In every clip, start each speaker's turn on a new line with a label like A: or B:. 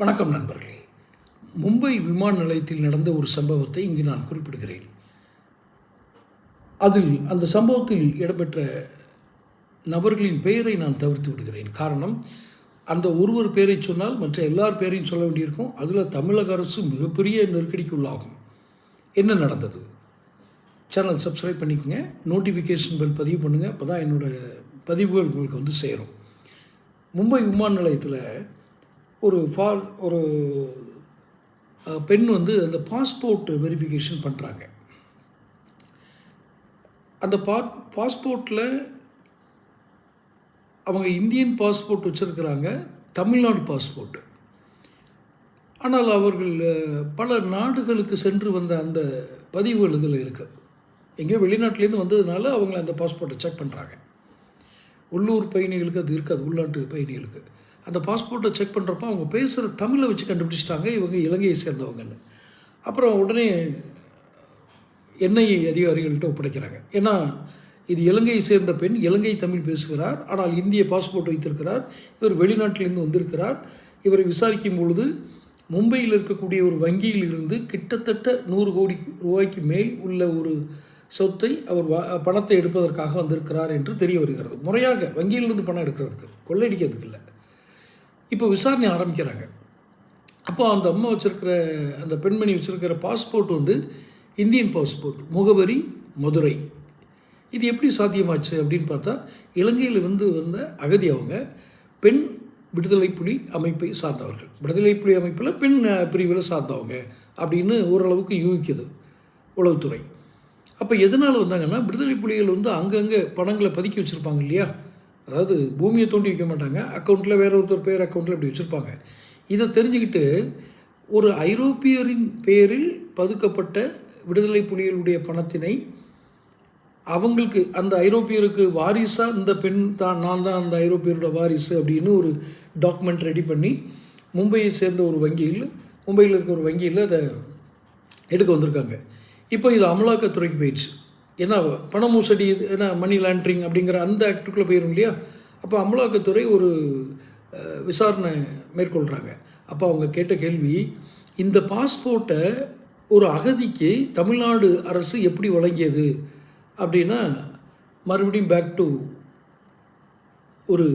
A: வணக்கம் நண்பர்களே. மும்பை விமான நிலையத்தில் நடந்த ஒரு சம்பவத்தை இங்கு நான் குறிப்பிடுகிறேன். அதில் அந்த சம்பவத்தில் இடம்பெற்ற நபர்களின் பெயரை நான் தவிர்த்து விடுகிறேன். காரணம் அந்த ஒருவர் பெயரை சொன்னால் மற்ற எல்லார் பெயரையும் சொல்ல வேண்டியிருக்கும். அதில் தமிழக அரசு மிகப்பெரிய நெருக்கடிக்கு உள்ளாகும் என்ன நடந்தது? சேனல் சப்ஸ்கிரைப் பண்ணிக்கோங்க. நோட்டிஃபிகேஷன் பெல் பதிவு பண்ணுங்கள் அப்போ தான் என்னோடய பதிவுகள் உங்களுக்கு வந்து சேரும். மும்பை விமான நிலையத்தில் ஒரு ஃபார் ஒரு பெண் வந்து அந்த பாஸ்போர்ட் வெரிஃபிகேஷன் பண்ணுறாங்க அந்த பா பாஸ்போர்ட்டில் அவங்க இந்தியன் பாஸ்போர்ட் வச்சுருக்கிறாங்க தமிழ்நாடு பாஸ்போர்ட் ஆனால் அவர்கள் பல நாடுகளுக்கு சென்று வந்த அந்த பதிவுகள் இதில் இருக்குது எங்கேயோ வெளிநாட்டிலேருந்து வந்ததுனால அவங்கள அந்த பாஸ்போர்ட்டை செக் பண்ணுறாங்க உள்ளூர் பயணிகளுக்கு அது இருக்காது உள்நாட்டு பயணிகளுக்கு. அந்த பாஸ்போர்ட்டை செக் பண்ணுறப்ப அவங்க பேசுகிற தமிழை வச்சு கண்டுபிடிச்சிட்டாங்க இவங்க இலங்கையை சேர்ந்தவங்கன்னு. அப்புறம் உடனே என்ஐஏ அதிகாரிகள்கிட்ட ஒப்படைக்கிறாங்க. ஏன்னா இது இலங்கையை சேர்ந்த பெண் இலங்கை தமிழ் பேசுகிறார் ஆனால் இந்திய பாஸ்போர்ட் வைத்திருக்கிறார் இவர் வெளிநாட்டிலிருந்து வந்திருக்கிறார். இவரை விசாரிக்கும் பொழுது மும்பையில் இருக்கக்கூடிய ஒரு வங்கியில் இருந்து கிட்டத்தட்ட நூறு கோடி ரூபாய்க்கு மேல் உள்ள ஒரு சொத்தை அவர் வ பணத்தை எடுப்பதற்காக வந்திருக்கிறார் என்று தெரிய வருகிறது. முறையாக வங்கியிலிருந்து பணம் எடுக்கிறதுக்கு கொள்ளையடிக்கிறதுக்கு இல்லை. இப்போ விசாரணை ஆரம்பிக்கிறாங்க. அப்போ அந்த அம்மா வச்சுருக்கிற அந்த பெண்மணி வச்சுருக்கிற பாஸ்போர்ட் வந்து இந்தியன் பாஸ்போர்ட் முகவரி மதுரை. இது எப்படி சாத்தியமாச்சு அப்படின்னு பார்த்தா இலங்கையில் வந்து வந்த அகதி அவங்க பெண் விடுதலை புலி அமைப்பை சார்ந்தவர்கள். விடுதலை புலி அமைப்பில் பெண் பிரிவில் சார்ந்தவங்க அப்படின்னு ஓரளவுக்கு யூகிக்குது உளவுத்துறை. அப்போ எதனால் வந்தாங்கன்னா விடுதலை புலிகள் வந்து அங்கங்கே பணங்களை பதுக்கி வச்சுருப்பாங்க இல்லையா? அதாவது பூமியை தோண்டி வைக்க மாட்டாங்க. அக்கௌண்ட்டில் வேற ஒருத்தர் பேர் அக்கௌண்ட்டில் இப்படி வச்சுருப்பாங்க. இதை தெரிஞ்சுக்கிட்டு ஒரு ஐரோப்பியரின் பெயரில் பதுக்கப்பட்ட விடுதலை புலிகளுடைய பணத்தினை அவங்களுக்கு அந்த ஐரோப்பியருக்கு வாரிசாக இந்த பெண் தான் நான் தான் அந்த ஐரோப்பியரோட வாரிசு அப்படின்னு ஒரு டாக்குமெண்ட் ரெடி பண்ணி மும்பையை சேர்ந்த ஒரு வங்கியில் மும்பையில் இருக்க ஒரு வங்கியில் அதை எடுக்க வந்திருக்காங்க. இப்போ இது அமலாக்கத்துறைக்கு போயிடுச்சு. ஏன்னா பண மோசடி இது ஏன்னா மணி லாண்ட்ரிங் அப்படிங்கிற அந்த ஆக்டுக்குள்ளே போயிடும் இல்லையா? அப்போ அமலாக்கத்துறை ஒரு விசாரணை மேற்கொள்கிறாங்க அப்போ அவங்க கேட்ட கேள்வி இந்த பாஸ்போர்ட்டை ஒரு அகதிக்கு தமிழ்நாடு அரசு எப்படி வழங்கியது? அப்படின்னா மறுபடியும் பேக் டு ஒரு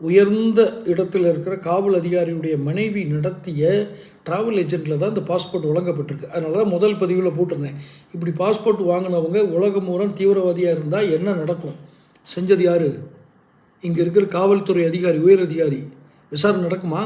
A: உயர்ந்த இடத்தில் இருக்கிற காவல் அதிகாரியுடைய மனைவி நடத்திய ட்ராவல் ஏஜென்ட்டில் தான் இந்த பாஸ்போர்ட் வழங்கப்பட்டிருக்கு. அதனால தான் முதல் பதிவில் போட்டிருந்தேன். இப்படி பாஸ்போர்ட் வாங்கினவங்க உலகம் மூலம் தீவிரவாதியாக இருந்தால் என்ன நடக்கும்? செஞ்சது யார்? இங்கே இருக்கிற காவல்துறை அதிகாரி உயர் அதிகாரி. விசாரணை நடக்குமா?